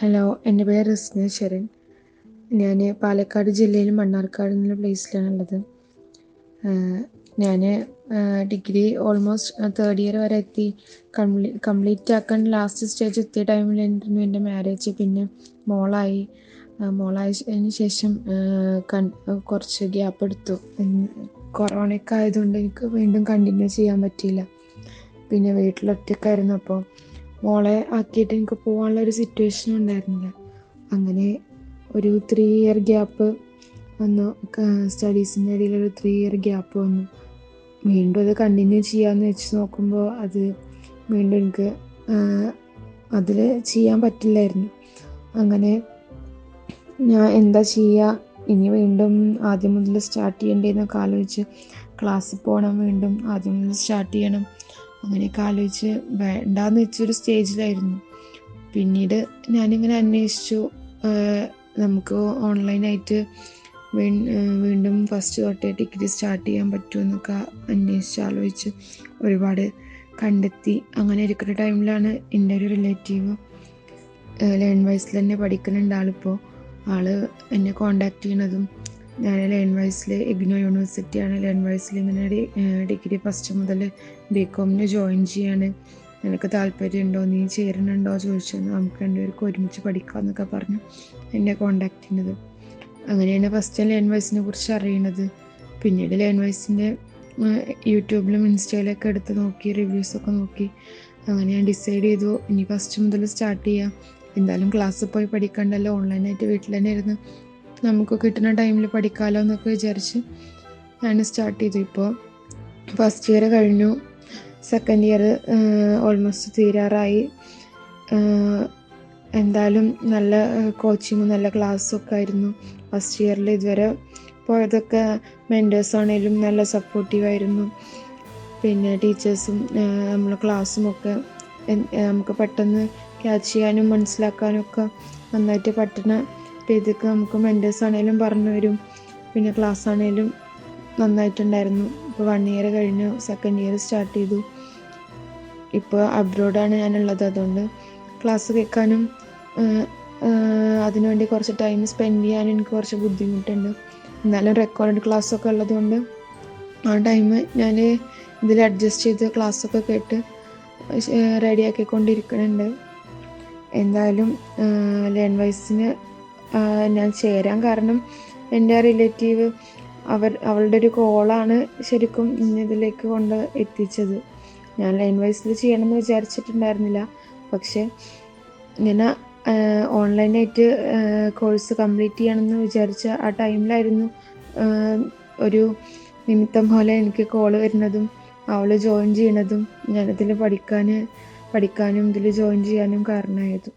Hello എന്റെ പേര് റിസ്ന ശരൺ. ഞാൻ പാലക്കാട് ജില്ലയിൽ മണ്ണാർക്കാട് എന്നുള്ള പ്ലേസിലാണുള്ളത് ഞാൻ ഡിഗ്രി ഓൾമോസ്റ്റ് തേർഡ് ഇയർ വരെ എത്തി. കംപ്ലീ കംപ്ലീറ്റ് ആക്കാൻ ലാസ്റ്റ് സ്റ്റേജ് എത്തിയ ടൈമിലായിരുന്നു എന്റെ മാരേജ് പിന്നെ മോളായി. മോളായതിന് ശേഷം കുറച്ച് ഗ്യാപ്പ് എടുത്തു. കൊറോണയൊക്കെ ആയതുകൊണ്ട് എനിക്ക് വീണ്ടും കണ്ടിന്യൂ ചെയ്യാൻ പറ്റിയില്ല. പിന്നെ വീട്ടിലൊറ്റക്കായിരുന്നു അപ്പോൾ മോളെ ആക്കിയിട്ട് എനിക്ക് പോകാനുള്ള ഒരു സിറ്റുവേഷൻ ഉണ്ടായിരുന്നില്ല. അങ്ങനെ ഒരു ത്രീ ഇയർ ഗ്യാപ്പ് വന്നു. സ്റ്റഡീസിന്റെ ഇടയിൽ ഒരു ത്രീ ഇയർ ഗ്യാപ്പ് വന്നു. വീണ്ടും അത് കണ്ടിന്യൂ ചെയ്യാമെന്ന് വെച്ച് നോക്കുമ്പോൾ അത് വീണ്ടും എനിക്ക് അതിൽ ചെയ്യാൻ പറ്റില്ലായിരുന്നു. അങ്ങനെ ഞാൻ എന്താ ചെയ്യുക ഇനി വീണ്ടും ആദ്യം മുതൽ സ്റ്റാർട്ട് ചെയ്യേണ്ടതെന്നൊക്കെ ആലോചിച്ച് ക്ലാസ്സിൽ പോകണം വീണ്ടും ആദ്യം മുതൽ സ്റ്റാർട്ട് ചെയ്യണം. അങ്ങനെയൊക്കെ ആലോചിച്ച് വേണ്ടാന്ന് വെച്ചൊരു സ്റ്റേജിലായിരുന്നു. പിന്നീട് ഞാനിങ്ങനെ അന്വേഷിച്ചു. നമുക്ക് ഓൺലൈനായിട്ട് വീണ്ടും ഫസ്റ്റ് തൊട്ടേ ഡിഗ്രി സ്റ്റാർട്ട് ചെയ്യാൻ പറ്റുമെന്നൊക്കെ അന്വേഷിച്ച് ആലോചിച്ച് ഒരുപാട് കണ്ടെത്തി. അങ്ങനെ ഇരിക്കുന്ന ടൈമിലാണ് എന്റെ ഒരു റിലേറ്റീവ് ലേൺ വയസ്സിൽ തന്നെ പഠിക്കുന്നുണ്ട് ആളിപ്പോൾ ആൾ എന്നെ കോണ്ടാക്ട് ചെയ്യണതും ഞാൻ ലേൺ വൈസിൽ ഇഗ്നോ യൂണിവേഴ്സിറ്റിയാണ് ലേൺ വൈസിൽ ഇങ്ങനെ ഡിഗ്രി ഫസ്റ്റ് മുതൽ ബി കോമിന് ജോയിൻ ചെയ്യാണ്. നിനക്ക് താല്പര്യമുണ്ടോ? നീ ചേരുന്നുണ്ടോ? ചോദിച്ചത് നമുക്ക് രണ്ടുപേർക്ക് ഒരുമിച്ച് പഠിക്കാമെന്നൊക്കെ പറഞ്ഞു എന്നെ കോണ്ടാക്ട് ചെയ്യുന്നത്. അങ്ങനെയാണ് ഫസ്റ്റ് ലേൺ വൈസിനെ കുറിച്ച് അറിയുന്നത് പിന്നീട് ലേൺ വൈസിന്റെ യൂട്യൂബിലും ഇൻസ്റ്റയിലൊക്കെ എടുത്ത് നോക്കി റിവ്യൂസൊക്കെ നോക്കി. അങ്ങനെ ഞാൻ ഡിസൈഡ് ചെയ്തു ഇനി ഫസ്റ്റ് മുതൽ സ്റ്റാർട്ട് ചെയ്യാം. എന്തായാലും ക്ലാസ്സിൽ പോയി പഠിക്കണ്ടല്ലോ. ഓൺലൈനായിട്ട് വീട്ടിൽ തന്നെ ഇരുന്ന് നമുക്ക് കിട്ടുന്ന ടൈമിൽ പഠിക്കാമല്ലോ എന്നൊക്കെ വിചാരിച്ച് ഞാൻ സ്റ്റാർട്ട് ചെയ്തു. ഇപ്പോൾ ഫസ്റ്റ് ഇയർ കഴിഞ്ഞു. സെക്കൻഡ് ഇയർ ഓൾമോസ്റ്റ് തീരാറായി. എന്തായാലും നല്ല കോച്ചിങ്ങും നല്ല ക്ലാസ്സും ഒക്കെ ആയിരുന്നു. ഫസ്റ്റ് ഇയറിൽ ഇതുവരെ പോയതൊക്കെ മെന്റേഴ്സ് ആണെങ്കിലും നല്ല സപ്പോർട്ടീവായിരുന്നു പിന്നെ ടീച്ചേഴ്സും നമ്മളെ ക്ലാസ്സും ഒക്കെ നമുക്ക് പെട്ടെന്ന് ക്യാച്ച് ചെയ്യാനും മനസ്സിലാക്കാനും ഒക്കെ നന്നായിട്ട് പറ്റുന്ന രീതിക്ക് നമുക്ക് മെന്റേഴ്സ് ആണെങ്കിലും പറഞ്ഞു തരും. പിന്നെ ക്ലാസ് ആണെങ്കിലും നന്നായിട്ടുണ്ടായിരുന്നു. ഇപ്പോൾ വൺ ഇയർ കഴിഞ്ഞു. സെക്കൻഡ് ഇയർ സ്റ്റാർട്ട് ചെയ്തു. ഇപ്പോൾ അബ്രോഡാണ് ഞാനുള്ളത്. അതുകൊണ്ട് ക്ലാസ് കേൾക്കാനും അതിനുവേണ്ടി കുറച്ച് ടൈം സ്പെൻഡ് ചെയ്യാനും എനിക്ക് കുറച്ച് ബുദ്ധിമുട്ടുണ്ട്. എന്നാലും റെക്കോർഡ് ക്ലാസ്സൊക്കെ ഉള്ളതുകൊണ്ട് ആ ടൈം ഞാൻ ഇതിൽ അഡ്ജസ്റ്റ് ചെയ്ത് ക്ലാസ്സൊക്കെ കേട്ട് റെഡിയാക്കിക്കൊണ്ടിരിക്കുന്നുണ്ട് എന്തായാലും ലേൺ വൈസിന് ഞാൻ ചേരാൻ കാരണം എന്റെ റിലേറ്റീവ് അവർ അവളുടെ ഒരു കോളാണ് ശരിക്കും ഇന്നതിലേക്ക് കൊണ്ട് എത്തിച്ചത്. ഞാൻ ലൈൻ വൈസിൽ ചെയ്യണമെന്ന് വിചാരിച്ചിട്ടുണ്ടായിരുന്നില്ല. പക്ഷേ ഞാൻ ഓൺലൈനായിട്ട് കോഴ്സ് കംപ്ലീറ്റ് ചെയ്യണമെന്ന് വിചാരിച്ച ആ ടൈമിലായിരുന്നു ഒരു നിമിത്തം പോലെ എനിക്ക് കോൾ വരുന്നതും അവൾ ജോയിൻ ചെയ്യണതും ഞാനതിൽ പഠിക്കാൻ പഠിക്കാനും ഇതിൽ ജോയിൻ ചെയ്യാനും കാരണമായത്.